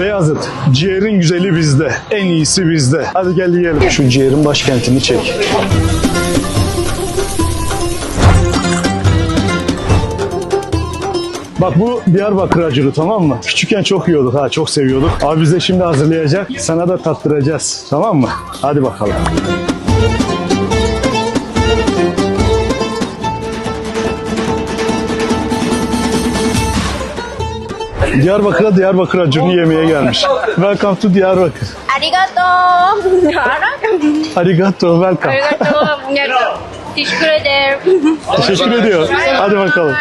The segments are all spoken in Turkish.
Beyazıt, ciğerin güzeli bizde. En iyisi bizde. Hadi gel yiyelim. Şu ciğerin başkentini çek. Bak bu Diyarbakır acılı tamam mı? Küçükken çok yiyorduk ha çok seviyorduk. Abi bize şimdi hazırlayacak. Sana da tattıracağız. Tamam mı? Hadi bakalım. Diyarbakır'a Diyarbakır acını yemeye gelmiş. Welcome to Diyarbakır. Arigato. Arigato, welcome. Arigato. Teşekkür ederim. Teşekkür ediyor. Hadi bakalım.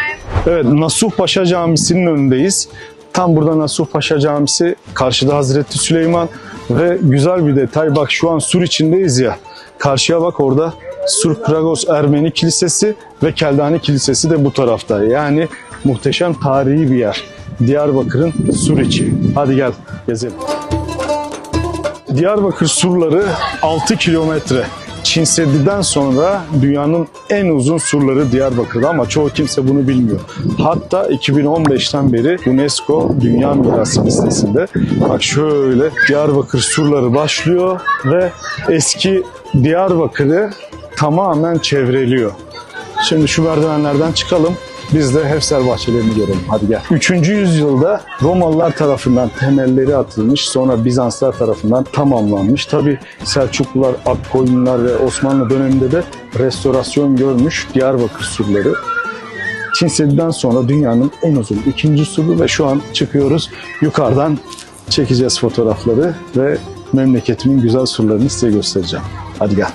Evet, Nasuh Paşa Camisi'nin önündeyiz. Tam burada Nasuh Paşa Camisi, karşıda Hazreti Süleyman, ve güzel bir detay. Bak şu an sur içindeyiz ya. Karşıya bak orada Sur Kragos Ermeni Kilisesi ve Keldani Kilisesi de bu tarafta. Yani muhteşem tarihi bir yer. Diyarbakır'ın sur içi. Hadi gel gezelim. Diyarbakır surları 6 kilometre. Çin Seddi'den sonra dünyanın en uzun surları Diyarbakır'da ama çoğu kimse bunu bilmiyor. Hatta 2015'ten beri UNESCO Dünya Mirası listesinde. Bak şöyle Diyarbakır surları başlıyor ve eski Diyarbakır'ı tamamen çevreliyor. Şimdi şu merdivenlerden çıkalım. Biz de Hefser bahçelerini görelim. Hadi gel. 3. yüzyılda Romalılar tarafından temelleri atılmış. Sonra Bizanslar tarafından tamamlanmış. Tabi Selçuklular, Akkoyunlular ve Osmanlı döneminde de restorasyon görmüş Diyarbakır surları. Çin Seddi'den sonra dünyanın en uzun ikinci suru ve şu an çıkıyoruz. Yukarıdan çekeceğiz fotoğrafları ve memleketimin güzel surlarını size göstereceğim. Hadi gel.